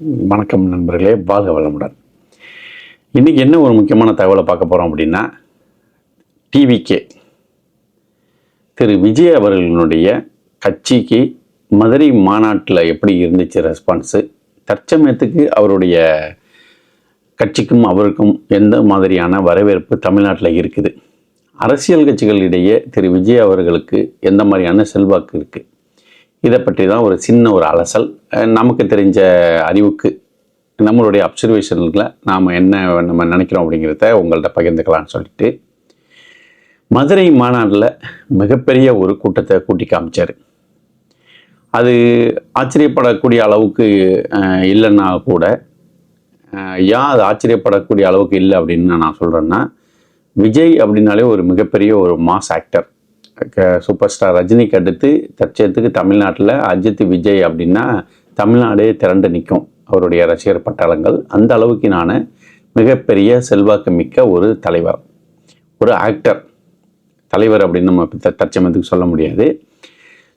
வணக்கம் நண்பர்களே வாழ்க வளமுடன். இன்றைக்கி என்ன ஒரு முக்கியமான தகவலை பார்க்க போகிறோம் அப்படின்னா டிவிகே திரு விஜய் அவர்களினுடைய கட்சிக்கு மதுரை மாநாட்டில் எப்படி இருந்துச்சு ரெஸ்பான்ஸு தற்சமயத்துக்கு அவருடைய கட்சிக்கும் அவருக்கும் எந்த மாதிரியான வரவேற்பு தமிழ்நாட்டில் இருக்குது? அரசியல் கட்சிகளிடையே திரு விஜய் அவர்களுக்கு எந்த மாதிரியான செல்வாக்கு இருக்குது இதை பற்றி தான் ஒரு சின்ன ஒரு அலசல். நமக்கு தெரிஞ்ச அறிவுக்கு நம்மளுடைய அப்சர்வேஷனில் நாம் என்ன நம்ம நினைக்கிறோம் அப்படிங்கிறத உங்கள்கிட்ட பகிர்ந்துக்கலாம்னு சொல்லிட்டு மதுரை மாநாட்டில் மிகப்பெரிய ஒரு கூட்டத்தை கூட்டி காமிச்சார். அது ஆச்சரியப்படக்கூடிய அளவுக்கு இல்லைன்னா கூட ஏன் அது ஆச்சரியப்படக்கூடிய அளவுக்கு இல்லை அப்படின்னு நான் சொல்கிறேன்னா விஜய் அப்படின்னாலே ஒரு மிகப்பெரிய ஒரு மாஸ் ஆக்டர் சூப்பர் ஸ்டார் ரஜினிக்கு அடுத்து தற்சயத்துக்கு தமிழ்நாட்டில் அஜித் விஜய் அப்படின்னா தமிழ்நாடே திரண்டு நிற்கும் அவருடைய ரசிகர் பட்டாளங்கள். அந்த அளவுக்கு நான் மிகப்பெரிய செல்வாக்கு மிக்க ஒரு தலைவர். ஒரு ஆக்டர் தலைவர் அப்படின்னு நம்ம த- தற்சமயத்துக்கு சொல்ல முடியாது.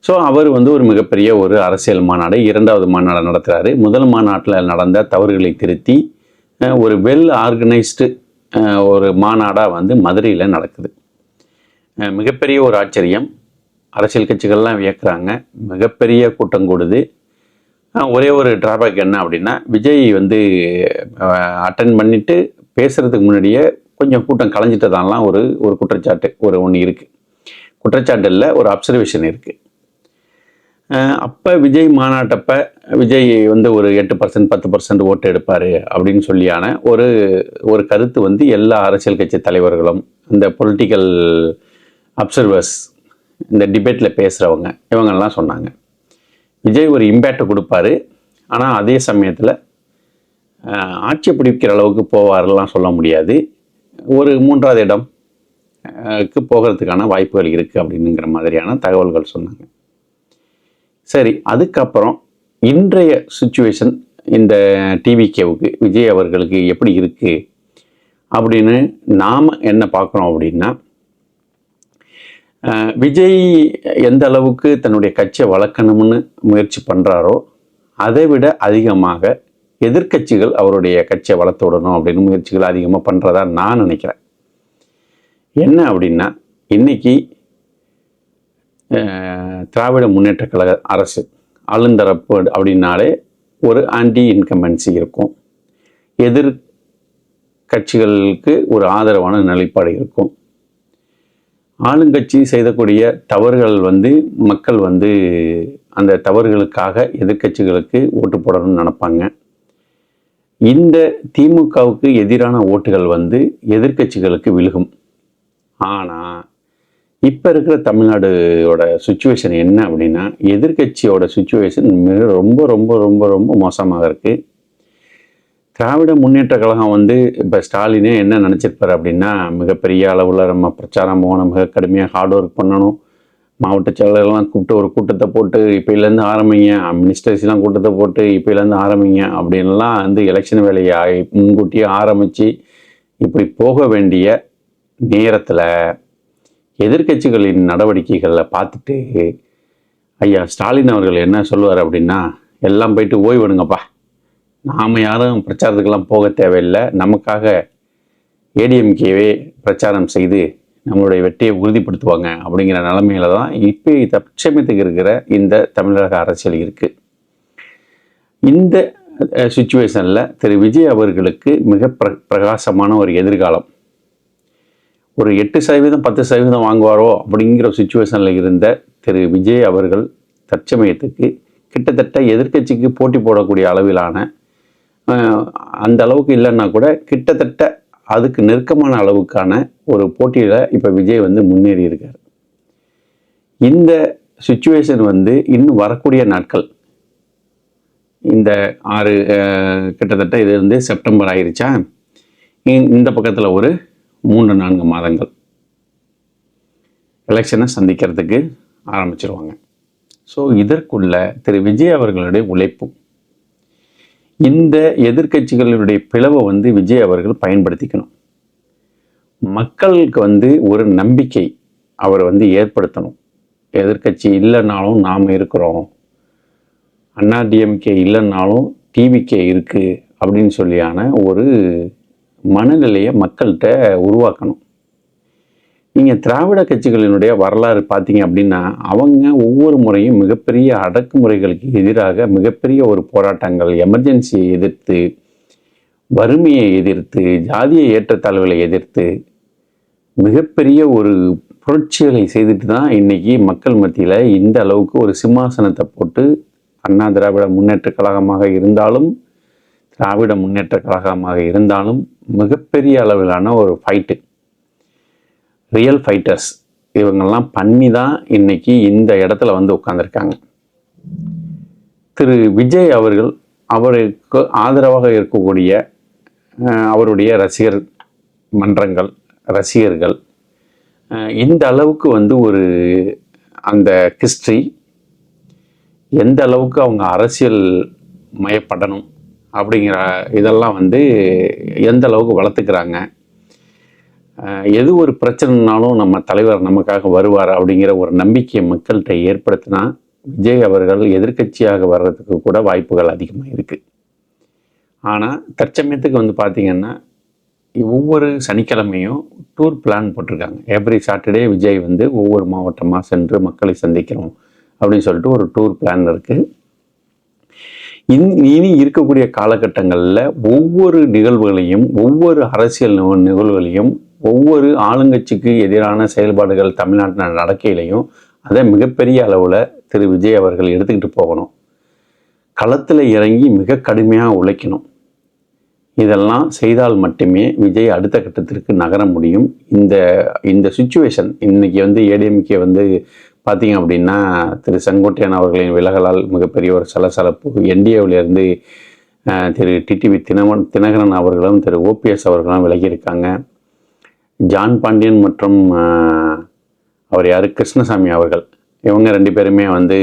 ஸோ அவர் வந்து ஒரு மிகப்பெரிய ஒரு அரசியல் மாநாடு இரண்டாவது மாநாடு நடத்துகிறாரு முதல் மாநாட்டில் நடந்த தவறுகளை திருத்தி ஒரு வெல் ஆர்கனைஸ்டு ஒரு மாநாடாக வந்து மதுரையில் நடக்குது. மிகப்பெரிய ஒரு ஆச்சரியம். அரசியல் கட்சிகள்லாம் வியக்கிறாங்க மிகப்பெரிய கூட்டம் கூடுது. ஒரே ஒரு டிராபேக் என்ன அப்படின்னா விஜய் வந்து அட்டன் பண்ணிட்டு பேசுகிறதுக்கு முன்னாடியே கொஞ்சம் கூட்டம் கலைஞ்சிட்டதான்லாம் ஒரு ஒரு குற்றச்சாட்டு ஒரு ஒன்று இருக்குது குற்றச்சாட்டு இல்லை ஒரு அப்சர்வேஷன் இருக்குது அப்போ விஜய் மாநாட்டப்ப விஜய் வந்து ஒரு எட்டு பர்சன்ட் பத்து பர்சன்ட் ஓட்டு எடுப்பார் அப்படின்னு சொல்லியான ஒரு ஒரு கருத்து வந்து எல்லா அரசியல் கட்சி தலைவர்களும் இந்த பொலிட்டிக்கல் அப்சர்வர்ஸ் இந்த டிபேட்டில் பேசுகிறவங்க இவங்கெல்லாம் சொன்னாங்க. விஜய் ஒரு இம்பேக்டை கொடுப்பாரு. ஆனால் அதே சமயத்தில் ஆட்சி பிடிக்கிற அளவுக்கு போவாரெல்லாம் சொல்ல முடியாது. ஒரு மூன்றாவது இடம் க்கு போகிறதுக்கான வாய்ப்புகள் இருக்குது அப்படிங்கிற மாதிரியான தகவல்கள் சொன்னாங்க. சரி அதுக்கப்புறம் இன்றைய சுச்சுவேஷன் இந்த டிவிகேவுக்கு விஜய் அவர்களுக்கு எப்படி இருக்குது அப்படின்னு நாம் என்ன பார்க்குறோம் அப்படின்னா விஜய் எந்த அளவுக்கு தன்னுடைய கட்சியை வளர்க்கணும்னு முயற்சி பண்ணுறாரோ அதை விட அதிகமாக எதிர்க்கட்சிகள் அவருடைய கட்சியை வளர்த்து விடணும் அப்படின்னு முயற்சிகள் அதிகமாக பண்ணுறதா நான் நினைக்கிறேன். என்ன அப்படின்னா இன்னைக்கு திராவிட முன்னேற்ற கழக அரசு ஆளுந்தரப்பு அப்படின்னாலே ஒரு ஆன்டி இன்கம்பன்சி இருக்கும். எதிர் கட்சிகளுக்கு ஒரு ஆதரவான நிலைப்பாடு இருக்கும். ஆளுங்கட்சி செய்தக்கூடிய தவறுகள் வந்து மக்கள் வந்து அந்த தவறுகளுக்காக எதிர்க்கட்சிகளுக்கு ஓட்டு போடணும்னு நினப்பாங்க. இந்த திமுகவுக்கு எதிரான ஓட்டுகள் வந்து எதிர்க்கட்சிகளுக்கு விழுகும். ஆனால் இப்போ இருக்கிற தமிழ்நாடோட சுச்சுவேஷன் என்ன அப்படின்னா எதிர்க்கட்சியோட சுச்சுவேஷன் மிக ரொம்ப ரொம்ப ரொம்ப ரொம்ப மோசமாக இருக்குது திராவிட முன்னேற்ற கழகம் வந்து இப்போ ஸ்டாலினே என்ன நினச்சிருப்பார் அப்படின்னா மிகப்பெரிய அளவில் நம்ம பிரச்சாரம் போகணும் மிக கடுமையாக ஹார்ட் ஒர்க் பண்ணணும். மாவட்ட செயலர்லாம் கூப்பிட்டு ஒரு கூட்டத்தை போட்டு இப்போலேருந்து ஆரம்பிங்க மினிஸ்டர்ஸ்லாம் கூட்டத்தை போட்டு இப்போலேருந்து ஆரம்பிங்க அப்படின்லாம் வந்து எலெக்ஷன் வேலையை முன்கூட்டியே ஆரம்பித்து இப்படி போக வேண்டிய நேரத்தில் எதிர்க்கட்சிகளின் நடவடிக்கைகளை பார்த்துட்டு ஐயா ஸ்டாலின் அவர்கள் என்ன சொல்லுவார் அப்படின்னா எல்லாம் போயிட்டு ஓய்வெடுங்கப்பா. நாம் யாரும் பிரச்சாரத்துக்கெல்லாம் போக தேவையில்லை. நமக்காக ஏடிஎம்கேவே பிரச்சாரம் செய்து நம்மளுடைய வெற்றியை உறுதிப்படுத்துவாங்க அப்படிங்கிற நிலமையில தான் இப்போ தற்சமயத்துக்கு இருக்கிற இந்த தமிழக அரசியல் இருக்குது இந்த சுச்சுவேஷனில் திரு. விஜய் அவர்களுக்கு மிக பிர பிரகாசமான ஒரு எதிர்காலம். ஒரு எட்டு சதவீதம் பத்து சதவீதம் வாங்குவாரோ அப்படிங்கிற சுச்சுவேஷனில் இருந்த திரு. விஜய் அவர்கள் தற்சமயத்துக்கு கிட்டத்தட்ட எதிர்க்கட்சிக்கு போட்டி போடக்கூடிய அளவிலான அந்த அளவுக்கு இல்லைன்னா கூட கிட்டத்தட்ட அதுக்கு நெருக்கமான அளவுக்கான ஒரு போட்டியில் இப்போ விஜய் வந்து முன்னேறி இருக்கார். இந்த சுச்சுவேஷன் வந்து இன்னும் வரக்கூடிய நாட்கள். இந்த ஆறு கிட்டத்தட்ட இது வந்து செப்டம்பர் ஆயிடுச்சா இந்த பக்கத்தில் ஒரு மூன்று நான்கு மாதங்கள். எலெக்ஷனை சந்திக்கிறதுக்கு ஆரம்பிச்சிருவாங்க. ஸோ இதற்குள்ள திரு விஜய் அவர்களுடைய உழைப்பும் இந்த எதிர்க்கட்சிகளுடைய பிளவை வந்து விஜய் அவர்கள் பயன்படுத்திக்கணும். மக்களுக்கு வந்து ஒரு நம்பிக்கை அவர் வந்து ஏற்படுத்தணும். எதிர்க்கட்சி இல்லைனாலும் நாம் இருக்கிறோம். அண்ணா டிஎம்கே இல்லைன்னாலும் டிவிக்கே இருக்குது அப்படின்னு சொல்லியான ஒரு மனநிலையை மக்கள்கிட்ட உருவாக்கணும். நீங்கள் திராவிட கட்சிகளினுடைய வரலாறு பார்த்தீங்க அப்படின்னா அவங்க ஒவ்வொரு முறையும் மிகப்பெரிய அடக்குமுறைகளுக்கு எதிராக மிகப்பெரிய ஒரு போராட்டங்கள் எமர்ஜென்சியை எதிர்த்து வறுமையை எதிர்த்து ஜாதிய ஏற்றத்தாழ்வுகளை எதிர்த்து மிகப்பெரிய ஒரு புரட்சிகளை செய்துட்டு தான் இன்றைக்கி மக்கள் மத்தியில் இந்த அளவுக்கு ஒரு சிம்மாசனத்தை போட்டு அண்ணா திராவிட முன்னேற்ற கழகமாக இருந்தாலும் திராவிட முன்னேற்ற கழகமாக இருந்தாலும் மிகப்பெரிய அளவிலான ஒரு ஃபைட்டு ரியல் ஃபைட்டர்ஸ் இவங்கெல்லாம் பண்ணி தான் இன்னைக்கு இந்த இடத்துல வந்து உட்காந்துருக்காங்க திரு விஜய் அவர்கள் அவருக்கு ஆதரவாக இருக்கக்கூடிய அவருடைய ரசிகர் மன்றங்கள் ரசிகர்கள் இந்த அளவுக்கு வந்து ஒரு அந்த ஹிஸ்ட்ரி எந்த அளவுக்கு அவங்க அரசியல் மயப்படணும் அப்படிங்கிற இதெல்லாம் வந்து எந்த அளவுக்கு வளர்த்துக்கிறாங்க. எது ஒரு பிரச்சனைனாலும் நம்ம தலைவர் நமக்காக வருவார் அப்படிங்கிற ஒரு நம்பிக்கையை மக்கள்கிட்ட ஏற்படுத்தினா விஜய் அவர்கள் எதிர்க்கட்சியாக வர்றதுக்கு கூட வாய்ப்புகள் அதிகமாக இருக்குது ஆனால் தற்சமயத்துக்கு வந்து பார்த்திங்கன்னா ஒவ்வொரு சனிக்கிழமையும் டூர் பிளான் போட்டிருக்காங்க. எவ்ரி சாட்டர்டே விஜய் வந்து ஒவ்வொரு மாவட்டமாக சென்று மக்களை சந்திக்கிறோம் அப்படின்னு சொல்லிட்டு ஒரு டூர் பிளான் இருக்குது இன் இனி இருக்கக்கூடிய காலகட்டங்களில் ஒவ்வொரு நிகழ்வுகளையும் ஒவ்வொரு அரசியல் நிகழ்வுகளையும் ஒவ்வொரு ஆளுங்கட்சிக்கு எதிரான செயல்பாடுகள் தமிழ்நாட்டில் நடக்கையிலையும் அதை மிகப்பெரிய அளவில் திரு. விஜய் அவர்கள் எடுத்துக்கிட்டு போகணும். களத்தில் இறங்கி மிக கடுமையாக உழைக்கணும். இதெல்லாம் செய்தால் மட்டுமே விஜய் அடுத்த கட்டத்திற்கு நகர முடியும். இந்த இந்த சுச்சுவேஷன் இன்னைக்கு வந்து ஏடிஎம்கே வந்து பார்த்தீங்க அப்படின்னா திரு. செங்கோட்டையன் அவர்களின் விலகலால் மிகப்பெரிய ஒரு சலசலப்பு. என்டிஏவிலேருந்து திரு. டிடிவி தினவன் தினகரன் அவர்களும் திரு. ஓபிஎஸ் அவர்களும் விலகியிருக்காங்க ஜான் பாண்டியன் மற்றும் அவர் யார்? கிருஷ்ணசாமி அவர்கள். இவங்க ரெண்டு பேருமே வந்து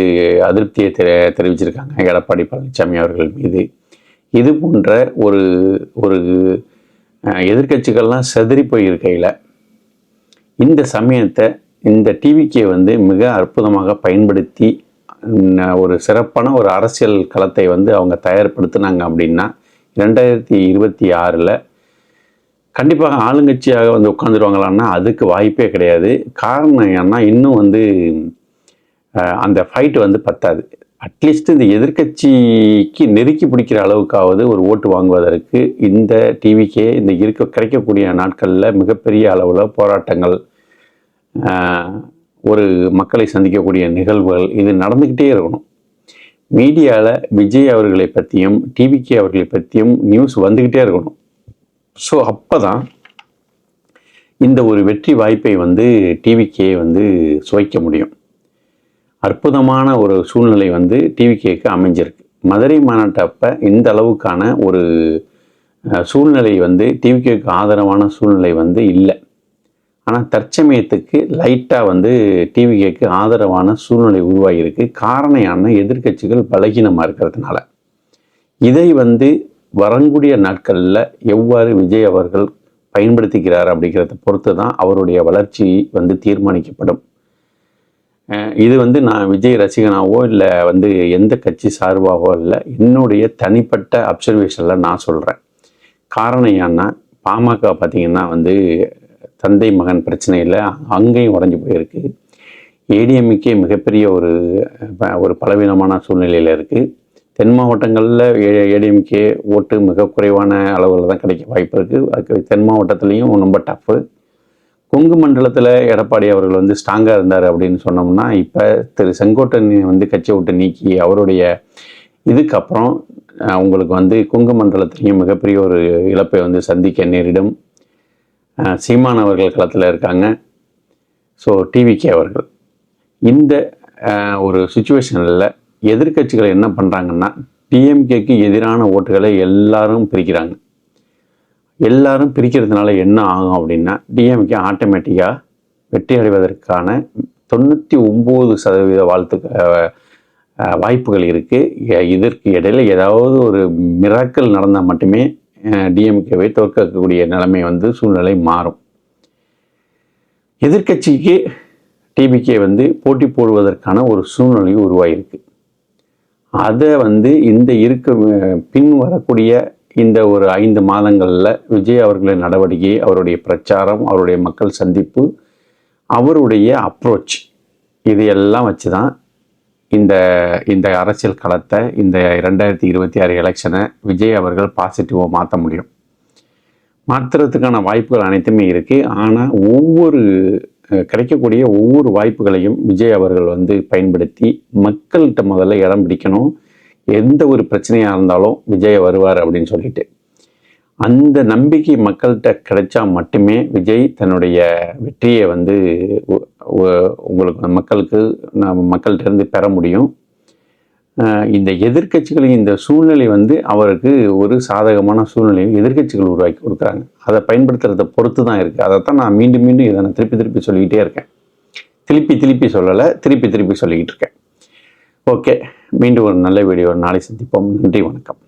அதிருப்தியை தெ தெரிவிச்சிருக்காங்க. எடப்பாடி பழனிசாமி அவர்கள் மீது. இது போன்ற ஒரு ஒரு எதிர்கட்சிகள்லாம் எதிர்க்கட்சிகள்லாம் செதறி போயிருக்கையில் இந்த சமயத்தை இந்த டிவிக்கே வந்து மிக அற்புதமாக பயன்படுத்தி ஒரு சிறப்பான ஒரு அரசியல் களத்தை வந்து அவங்க தயார்படுத்தினாங்க அப்படின்னா ரெண்டாயிரத்தி இருபத்தி ஆறில் கண்டிப்பாக ஆளுங்கட்சியாக வந்து உட்காந்துருவாங்களான்னா அதுக்கு வாய்ப்பே கிடையாது. காரணம் ஏன்னா இன்னும் வந்து அந்த ஃபைட் வந்து பத்தாது. அட்லீஸ்ட் இந்த எதிர்க்கட்சிக்கு நெருக்கி பிடிக்கிற அளவுக்காவது ஒரு ஓட்டு வாங்குவதற்கு இந்த டிவிக்கே இந்த இருக்க கிடைக்கக்கூடிய நாட்களில் மிகப்பெரிய அளவில் போராட்டங்கள் ஒரு மக்களை சந்திக்கக்கூடிய நிகழ்வுகள் இது நடந்துக்கிட்டே இருக்கணும். மீடியாவில் விஜய் அவர்களை பற்றியும் டிவிகே அவர்களை பற்றியும் நியூஸ் வந்துக்கிட்டே இருக்கணும். ஸோ அப்போ தான் இந்த ஒரு வெற்றி வாய்ப்பை வந்து டிவிக்கே வந்து சுவைக்க முடியும். அற்புதமான ஒரு சூழ்நிலை வந்து டிவிகேக்கு அமைஞ்சிருக்கு. மதுரை மாநாட்டப்ப இந்த அளவுக்கான ஒரு சூழ்நிலை வந்து டிவிகேக்கு ஆதரவான சூழ்நிலை வந்து இல்லை. ஆனால் தற்சமயத்துக்கு லைட்டாக வந்து டிவிகேக்கு ஆதரவான சூழ்நிலை உருவாகியிருக்கு காரணையான எதிர்க்கட்சிகள் பலகீனமாக இருக்கிறதுனால. இதை வந்து வரக்கூடிய நாட்களில் எவ்வாறு விஜய் அவர்கள் பயன்படுத்திக்கிறார் அப்படிங்கிறத பொறுத்து தான் அவருடைய வளர்ச்சி வந்து தீர்மானிக்கப்படும். இது வந்து நான் விஜய் ரசிகனாவோ இல்லை வந்து எந்த கட்சி சார்பாகவோ இல்லை என்னுடைய தனிப்பட்ட அப்சர்வேஷனில் நான் சொல்கிறேன் காரணம் ஏன்னா பாமக பார்த்தீங்கன்னா வந்து தந்தை மகன் பிரச்சனையில் அங்கேயும் உடஞ்சி போயிருக்கு. ஏடிஎம்கே மிகப்பெரிய ஒரு ப- ஒரு பலவீனமான சூழ்நிலையில் இருக்குது தென் மாவட்டங்களில் ஏடிஎம்கே ஓட்டு மிக குறைவான அளவில் தான் கிடைக்க வாய்ப்பு இருக்குது அதுக்கு தென் மாவட்டத்துலேயும் ரொம்ப டஃப்பு கொங்கு மண்டலத்தில் எடப்பாடி அவர்கள் வந்து ஸ்ட்ராங்காக இருந்தார் அப்படின்னு சொன்னோம்னா இப்போ திரு செங்கோட்டன் வந்து கட்சியை விட்டு நீக்கி அவருடைய இதுக்கப்புறம் அவங்களுக்கு வந்து கொங்கு மண்டலத்திலையும் மிகப்பெரிய ஒரு இழப்பை வந்து சந்திக்க நேரிடும். சீமான் அவர்கள் களத்தில் இருக்காங்க. ஸோ டிவிகே அவர்கள். இந்த ஒரு சுச்சுவேஷனில் எதிர்க்கட்சிகள் என்ன பண்ணுறாங்கன்னா டிஎம்கேக்கு எதிரான ஓட்டுகளை எல்லாரும் பிரிக்கிறாங்க. எல்லாரும் பிரிக்கிறதுனால என்ன ஆகும் அப்படின்னா டிஎம்கே ஆட்டோமேட்டிக்காக வெற்றி அடைவதற்கான தொண்ணூற்றி ஒம்பது சதவீத வாழ்த்து வாய்ப்புகள் இருக்குது இதற்கு இடையில ஏதாவது ஒரு மிராக்கள் நடந்தால் மட்டுமே டிஎம்கேவை தோற்கக்கூடிய நிலைமை வந்து சூழ்நிலை மாறும். எதிர்க்கட்சிக்கு டிபிகே வந்து போட்டி போடுவதற்கான ஒரு சூழ்நிலையும் உருவாகிருக்கு அதை வந்து இந்த இருக்க பின் வரக்கூடிய இந்த ஒரு ஐந்து மாதங்களில் விஜய் அவர்களின் நடவடிக்கை அவருடைய பிரச்சாரம் அவருடைய மக்கள் சந்திப்பு அவருடைய அப்ரோச் இது எல்லாம் வச்சு தான் இந்த இந்த அரசியல் களத்தை இந்த ரெண்டாயிரத்தி இருபத்தி ஆறு எலெக்ஷனை விஜய் அவர்கள் பாசிட்டிவாக மாற்ற முடியும். மாற்றுறதுக்கான வாய்ப்புகள் அனைத்துமே இருக்குது ஆனால் ஒவ்வொரு கிடைக்கக்கூடிய ஒவ்வொரு வாய்ப்புகளையும் விஜய் அவர்கள் வந்து பயன்படுத்தி மக்கள்கிட்ட முதல்ல இடம் பிடிக்கணும். எந்த ஒரு பிரச்சனையாக இருந்தாலும் விஜய் வருவார் அப்படின்னு சொல்லிட்டு. அந்த நம்பிக்கை மக்கள்கிட்ட கிடைச்சா மட்டுமே விஜய் தன்னுடைய வெற்றியை வந்து உங்களுக்கு மக்களுக்கு நம்ம மக்கள்கிட்ட இருந்து பெற முடியும். இந்த எதிர்கட்சிகளின் இந்த சூழ்நிலை வந்து அவருக்கு ஒரு சாதகமான சூழ்நிலையை எதிர்க்கட்சிகள் உருவாக்கி கொடுக்குறாங்க. அதை பயன்படுத்துறதை பொறுத்து தான் இருக்குது அதைத்தான் நான் மீண்டும் மீண்டும் இதை நான் திருப்பி திருப்பி சொல்லிக்கிட்டே இருக்கேன். திருப்பி திருப்பி சொல்லலை திருப்பி திருப்பி சொல்லிக்கிட்டு இருக்கேன். ஓகே மீண்டும் ஒரு நல்ல வீடியோ நாளை சந்திப்போம். நன்றி வணக்கம்.